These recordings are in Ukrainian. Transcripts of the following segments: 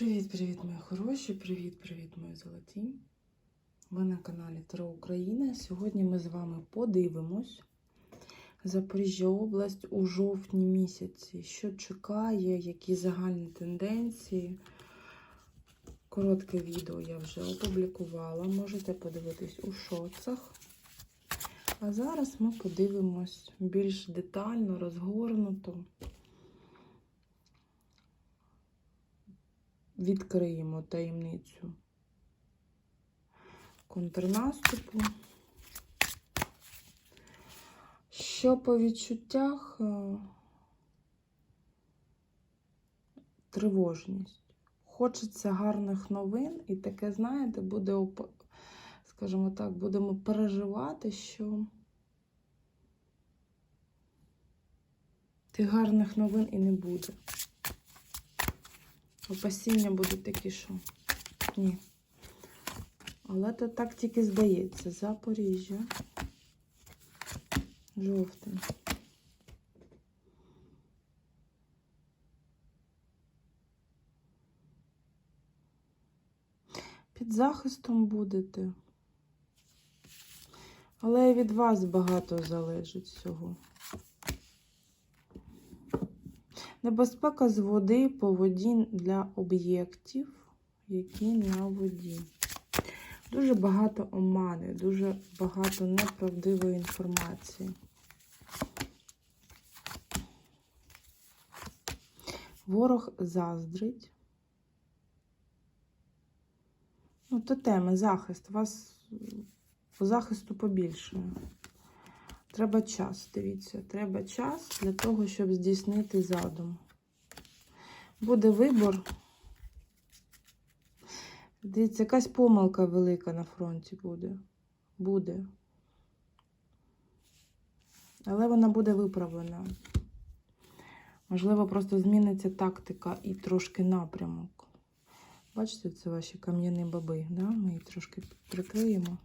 Привіт-привіт, мої хороші! Привіт-привіт, мої золоті! Ви на каналі Таро Україна. Сьогодні ми з вами подивимось Запоріжжя область у жовтні місяці. Що чекає, які загальні тенденції. Коротке відео я вже опублікувала. Можете подивитись у шоцах. А зараз ми подивимось більш детально, розгорнуто. Відкриємо таємницю контрнаступу. Що по відчуттях е, тривожність. Хочеться гарних новин, і таке, знаєте, буде, скажімо так, будемо переживати, що тих гарних новин і не буде. Опасіння будуть такі, що ні. Але то так тільки здається. Запоріжжя. Жовтень. Під захистом будете. Але від вас багато залежить всього. Небезпека з води по воді для об'єктів, які на воді. Дуже багато омани, дуже багато неправдивої інформації. Ворог заздрить. Ну, то теми, захист. У вас захисту побільше. Треба час, дивіться, треба час для того, щоб здійснити задум. Буде вибор. Дивіться, якась помилка велика на фронті буде. Буде. Але вона буде виправлена. Можливо, просто зміниться тактика і трошки напрямок. Бачите, це ваші кам'яні баби, да? ми їх трошки прикриємо.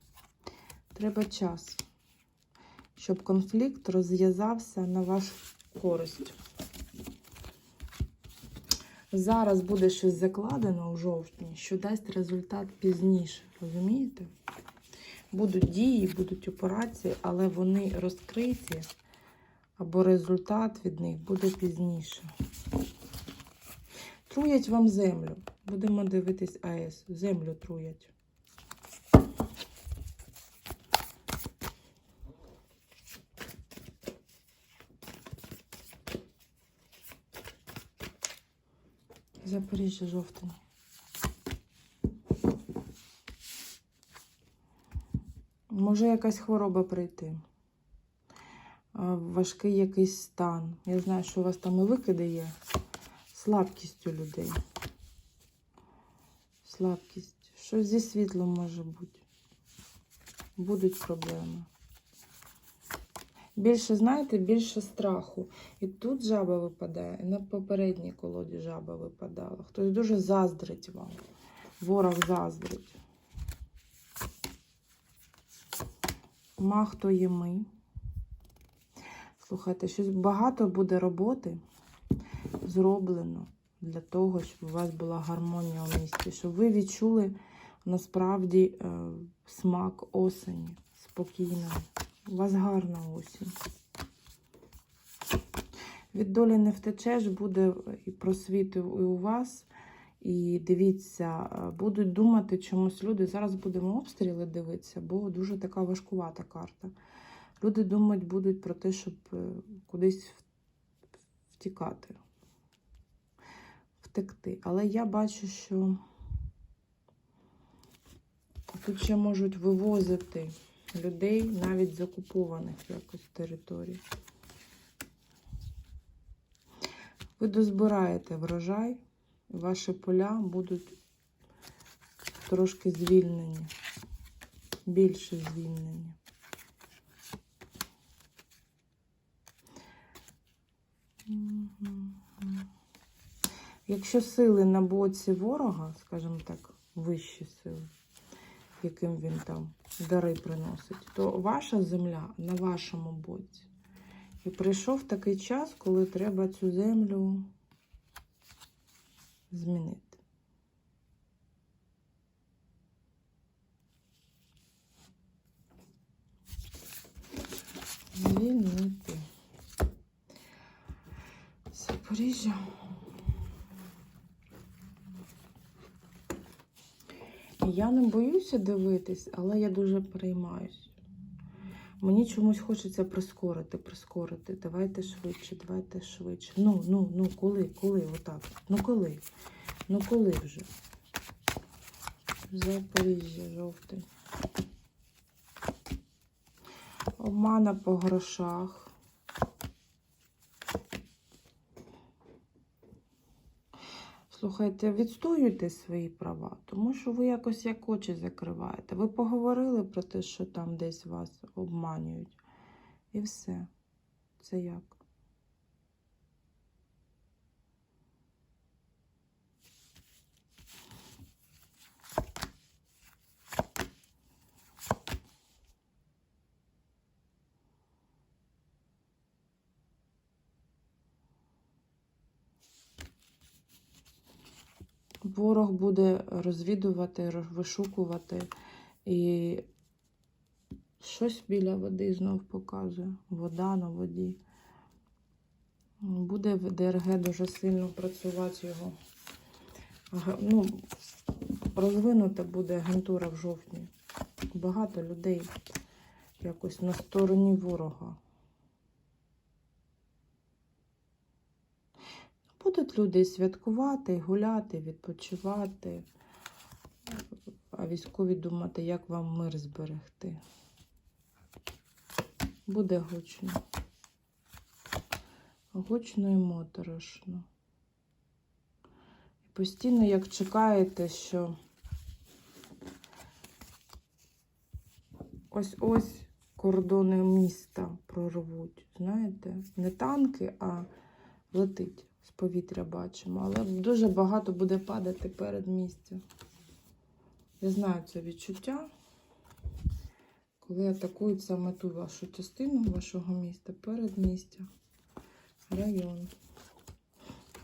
Треба час щоб конфлікт розв'язався на вашу користь. Зараз буде щось закладено у жовтні, що дасть результат пізніше. Розумієте? Будуть дії, будуть операції, але вони розкриті, або результат від них буде пізніше. Труять вам землю. Будемо дивитись АЕС. Землю труять. Запоріжжя жовтень. Може якась хвороба прийти. Важкий якийсь стан. Я знаю, що у вас там і викиди є. Слабкість у людей. Слабкість. Щось зі світлом може бути. Будуть проблеми. Більше, знаєте, більше страху. І тут жаба випадає, і на попередній колоді жаба випадала. Хтось дуже заздрить вам. Ворог заздрить. Ма хто є ми. Слухайте, щось багато буде роботи зроблено для того, щоб у вас була гармонія у місті, щоб ви відчули насправді е, смак осені спокійно. У вас гарна осінь. Від долі не втечеш, буде і просвіт і у вас. І дивіться, будуть думати чомусь люди. Зараз будемо обстріли дивитися, бо дуже така важкувата карта. Люди думають будуть про те, щоб е, кудись втікати, втекти. Але я бачу, що тут ще можуть вивозити людей навіть з окупованих якось територій. Ви дозбираєте врожай, ваші поля будуть трошки звільнені, більше звільнені. Якщо сили на боці ворога, скажімо так, вищі сили, яким він там дари приносить, то ваша земля на вашому боці. І прийшов такий час, коли треба цю землю змінити. Змінити. Запоріжжя. Я не боюся дивитись, але я дуже переймаюсь. Мені чомусь хочеться прискорити, прискорити. Давайте швидше, давайте швидше. Ну, ну, ну, коли, коли, отак. Ну коли? Ну коли вже? Запоріжжя, жовтий. Обмана по грошах. Слухайте, відстоюйте свої права, тому що ви якось як очі закриваєте. Ви поговорили про те, що там десь вас обманюють. І все. Це як? Ворог буде розвідувати, вишукувати і щось біля води знов показує. Вода на воді. Буде в ДРГ дуже сильно працювати його. Ну, розвинута буде агентура в жовтні. Багато людей якось на стороні ворога. Будуть люди святкувати, гуляти, відпочивати, а військові думати, як вам мир зберегти. Буде гучно. Гучно і моторошно. І постійно, як чекаєте, що ось-ось кордони міста прорвуть. Знаєте, не танки, а летить з повітря бачимо, але дуже багато буде падати перед місцем. Я знаю це відчуття, коли атакують саме ту вашу частину вашого міста, передмістя, район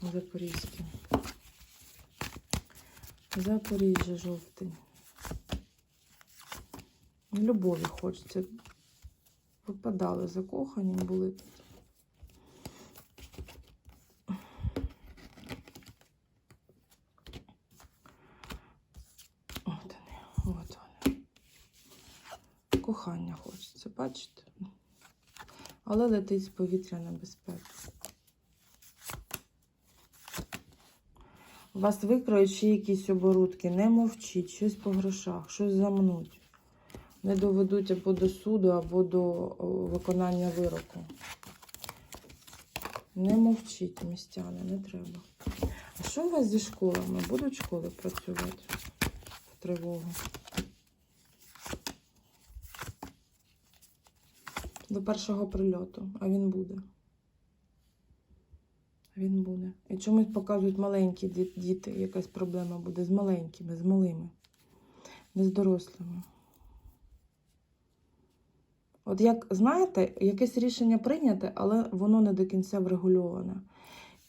Запорізький. Запоріжжя жовтий. Любові хочеться. Випадали закохані, були тут. От вони, от вони. Кохання хочеться, бачите? Але летить з повітря небезпека. Вас викроють ще якісь оборудки, не мовчіть, щось по грошах, щось замнуть. Не доведуть або до суду, або до виконання вироку. Не мовчіть, містяни, не треба. А що у вас зі школами? Будуть школи працювати в тривогу? До першого прильоту, а він буде. Він буде. І чомусь показують маленькі діти, якась проблема буде з маленькими, з малими, не з дорослими. От як знаєте, якесь рішення прийняте, але воно не до кінця врегульоване.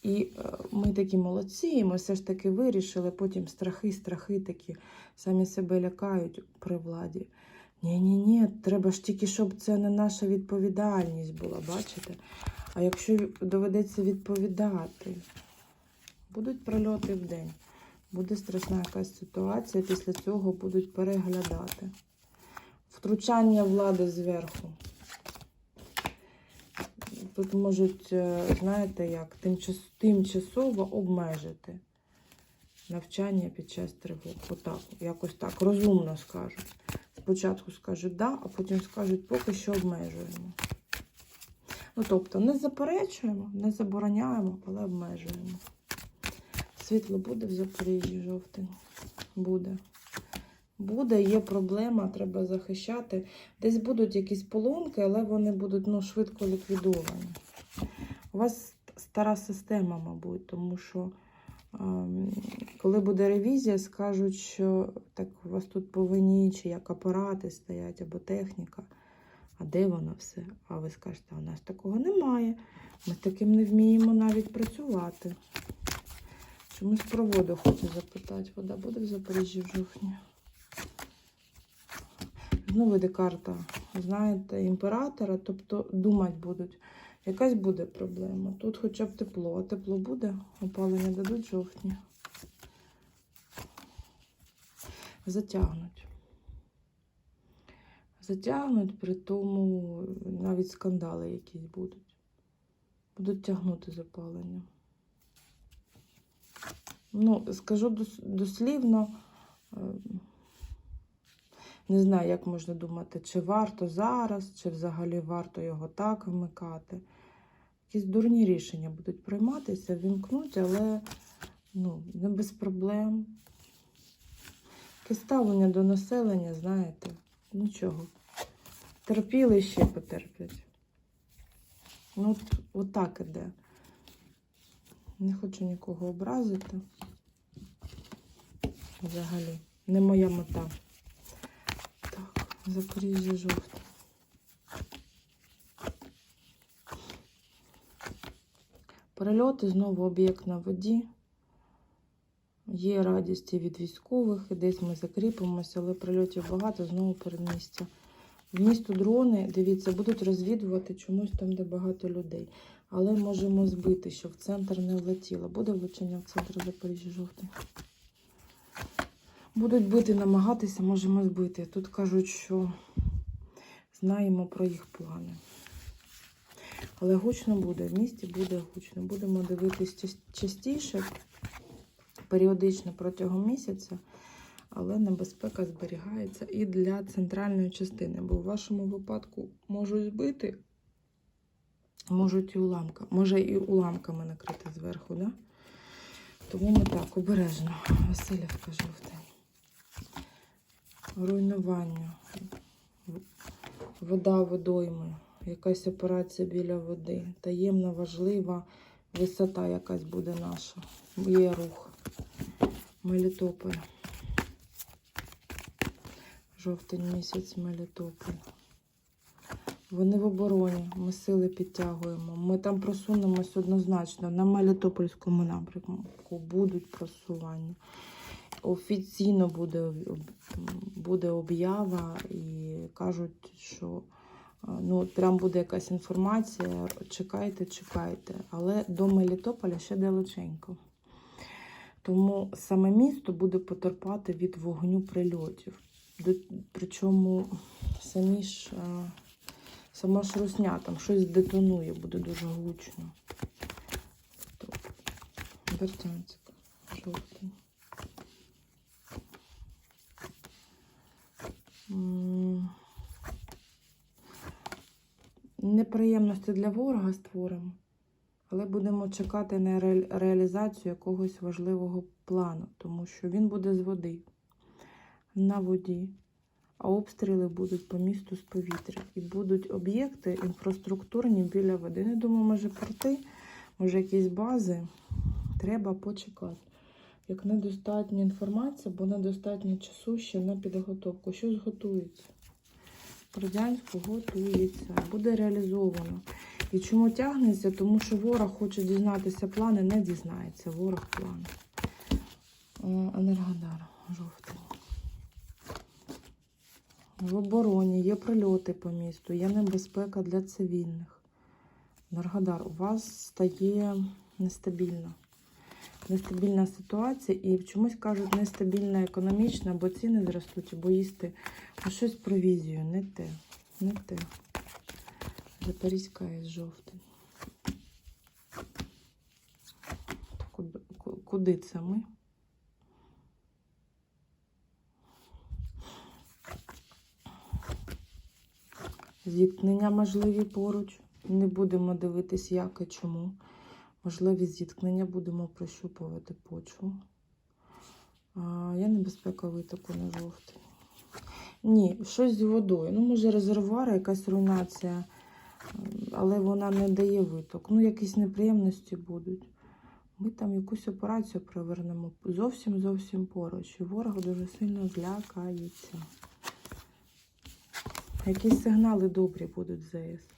І е, ми такі молодці, ми все ж таки вирішили, потім страхи, страхи такі самі себе лякають при владі. Ні, ні, ні, треба ж тільки, щоб це не наша відповідальність була, бачите? А якщо доведеться відповідати, будуть прильоти в день, буде страшна якась ситуація, після цього будуть переглядати. Втручання влади зверху. Тут можуть, е, знаєте, як тимчас- тимчасово обмежити навчання під час тривог. Отак, якось так, розумно скажуть. Спочатку скажуть да, а потім скажуть, поки що обмежуємо. Ну, тобто, не заперечуємо, не забороняємо, але обмежуємо. Світло буде в Запоріжжі жовтень? Буде. Буде, є проблема, треба захищати. Десь будуть якісь поломки, але вони будуть ну, швидко ліквідовані. У вас стара система, мабуть, тому що коли буде ревізія, скажуть, що так у вас тут повинні чи як апарати стоять або техніка. А де воно все? А ви скажете, у нас такого немає. Ми таким не вміємо навіть працювати. Чомусь про воду хочу запитати. Вода буде в Запоріжжі в жовтні? Знову йде карта, знаєте, імператора, тобто думати будуть, Якась буде проблема. Тут хоча б тепло, а тепло буде, опалення дадуть жовтні. Затягнуть. Затягнуть, при тому навіть скандали якісь будуть. Будуть тягнути запалення. Ну, скажу дослівно, е, не знаю, як можна думати, чи варто зараз, чи взагалі варто його так вмикати. Якісь дурні рішення будуть прийматися, вімкнуть, але ну, не без проблем. Таке ставлення до населення, знаєте, нічого. Терпіли ще потерплять. Ну, от, от так іде. Не хочу нікого образити. Взагалі. Не моя мета. Запоріжжя жовте. Перельоти, знову об'єкт на воді. Є радість від військових, і десь ми закріпимося, але прильотів багато, знову передмістя. В місто дрони, дивіться, будуть розвідувати чомусь там, де багато людей. Але можемо збити, щоб в центр не влетіло. Буде влучення в центр Запоріжжя жовтий. Будуть бити, намагатися, можемо збити. Тут кажуть, що знаємо про їх плани. Але гучно буде, в місті буде гучно. Будемо дивитись частіше, періодично протягом місяця, але небезпека зберігається і для центральної частини, бо в вашому випадку можуть збити, можуть і уламка, може і уламками накрити зверху, да? Тому ми так обережно. Васильівка жовтий. Руйнування. Вода водойми. Якась операція біля води. Таємна, важлива висота якась буде наша. Є рух. Мелітополь. Жовтень місяць Мелітополь. Вони в обороні, ми сили підтягуємо. Ми там просунемось однозначно. На Мелітопольському напрямку будуть просування. Офіційно буде, буде об'ява і кажуть, що ну, прям буде якась інформація. Чекайте, чекайте. Але до Мелітополя ще далеченько. Тому саме місто буде потерпати від вогню прильотів. Причому самі ж, сама ж русня там щось детонує, буде дуже гучно. Тобто, Бердянськ, жовтень. М, Неприємності для ворога створимо, але будемо чекати на ре- реалізацію якогось важливого плану, тому що він буде з води, на воді, а обстріли будуть по місту з повітря. І будуть об'єкти інфраструктурні біля води. Не думаю, може порти, може якісь бази. Треба почекати. Як недостатня інформація, бо недостатньо часу ще на підготовку. Щось готується. Радянську готується, буде реалізовано. І чому тягнеться? Тому що ворог хоче дізнатися плани, не дізнається. Ворог плани. Е, Енергодар жовтий. В обороні є прильоти по місту, є небезпека для цивільних. Енергодар, у вас стає нестабільно. Нестабільна ситуація, і чомусь кажуть, нестабільна економічна, бо ціни зростуть, або їсти а щось провізію, не те, не те. Запорізька із жовтий. Куди, куди це ми? Зіткнення можливі поруч. Не будемо дивитись, як і чому. Можливі зіткнення будемо прощупувати почву. А, я небезпека витоку на жовтий. Ні, щось з водою. Ну, може, резервуар, якась руйнація, але вона не дає виток. Ну, якісь неприємності будуть. Ми там якусь операцію провернемо зовсім зовсім поруч. І ворог дуже сильно злякається. Якісь сигнали добрі будуть з ЗС.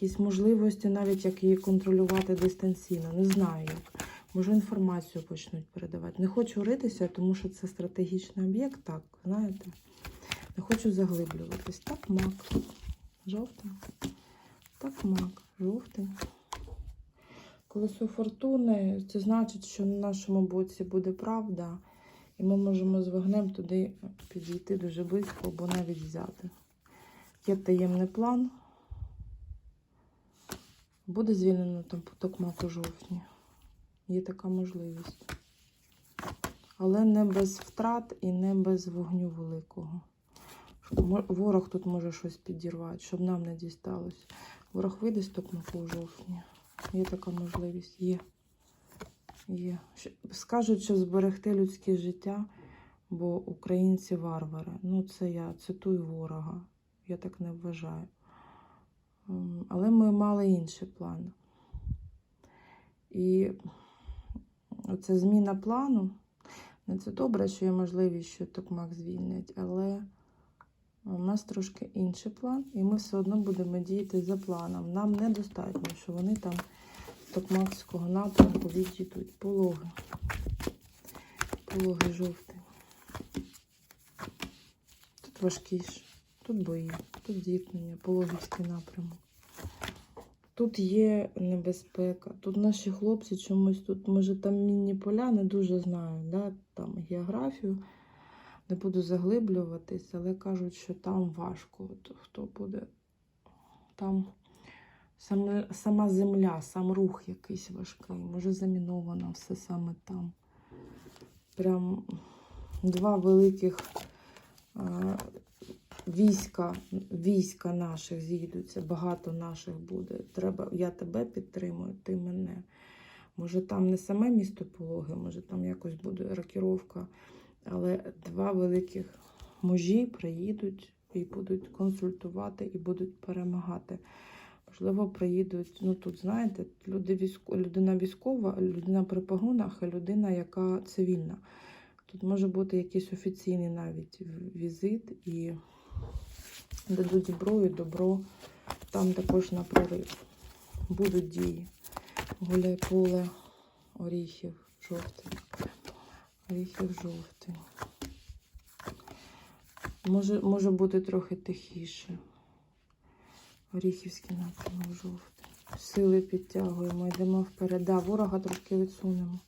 Якісь можливості, навіть як її контролювати дистанційно. Не знаю як. Може, інформацію почнуть передавати. Не хочу ритися, тому що це стратегічний об'єкт, так, знаєте. Не хочу заглиблюватись. Так, мак. Жовта. Так, мак. жовтень. Колесо фортуни це значить, що на нашому боці буде правда, і ми можемо з вогнем туди підійти дуже близько або навіть взяти. Є таємний план. Буде звільнено там потокмак у жовтні. Є така можливість. Але не без втрат і не без вогню великого. Ворог тут може щось підірвати, щоб нам не дісталось. Ворог вийде з токмаку у жовтні. Є така можливість. Є. Є. Скажуть, що зберегти людське життя, бо українці варвари. Ну, це я цитую ворога. Я так не вважаю. Але ми мали інші плани. І оця зміна плану. Ну, Це добре, що є можливість, що Токмак звільнять, але у нас трошки інший план, і ми все одно будемо діяти за планом. Нам недостатньо, що вони там з Токмакського напрямку відійдуть. Пологи. Пологи жовтий. Тут важкіше, тут бої, тут зіткнення, пологівський напрямок. Тут є небезпека. Тут наші хлопці чомусь тут, може, там мінні поля, не дуже знаю, да? там географію. Не буду заглиблюватись, але кажуть, що там важко. От хто буде там саме, сама земля, сам рух якийсь важкий. Може, заміновано все саме там. Прям два великих а, війська, війська наших зійдуться, багато наших буде. Треба, я тебе підтримую, ти мене. Може, там не саме місто Пологи, може там якось буде рокіровка, але два великих мужі приїдуть і будуть консультувати, і будуть перемагати. Можливо, приїдуть, ну тут, знаєте, люди військо, людина військова, людина при погонах, і людина, яка цивільна. Тут може бути якийсь офіційний навіть візит і дадуть зброю, добро. Там також на прорив. Будуть дії. Гуляй поле, оріхів, жовтий. Оріхів жовтий. Може, може бути трохи тихіше. Оріхівський напрямок жовтий. Сили підтягуємо, йдемо вперед. Да, ворога трошки відсунемо.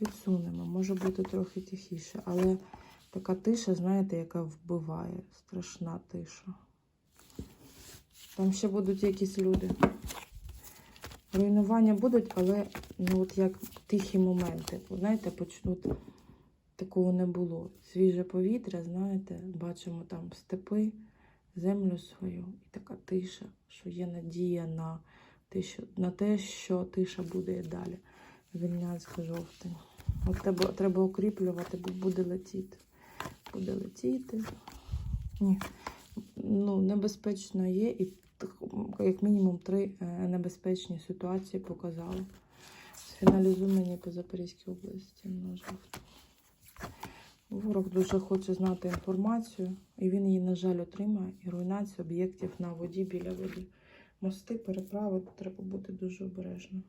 Відсунемо. Може бути трохи тихіше, але така тиша, знаєте, яка вбиває. Страшна тиша. Там ще будуть якісь люди. Руйнування будуть, але ну, от як тихі моменти. Знаєте, почнуть такого не було. Свіже повітря, знаєте, бачимо там степи, землю свою і така тиша, що є надія на те, що, на те, що тиша буде і далі. Вільнянська жовтень. От треба, треба укріплювати, бо буде летіти. Буде летіти. Ні. Ну, небезпечно є, і як мінімум три е, небезпечні ситуації показали. Фіналізуй мені по Запорізькій області. Ворог дуже хоче знати інформацію, і він її, на жаль, отримає. І руйнацію об'єктів на воді біля води. Мости, переправи, треба бути дуже обережним.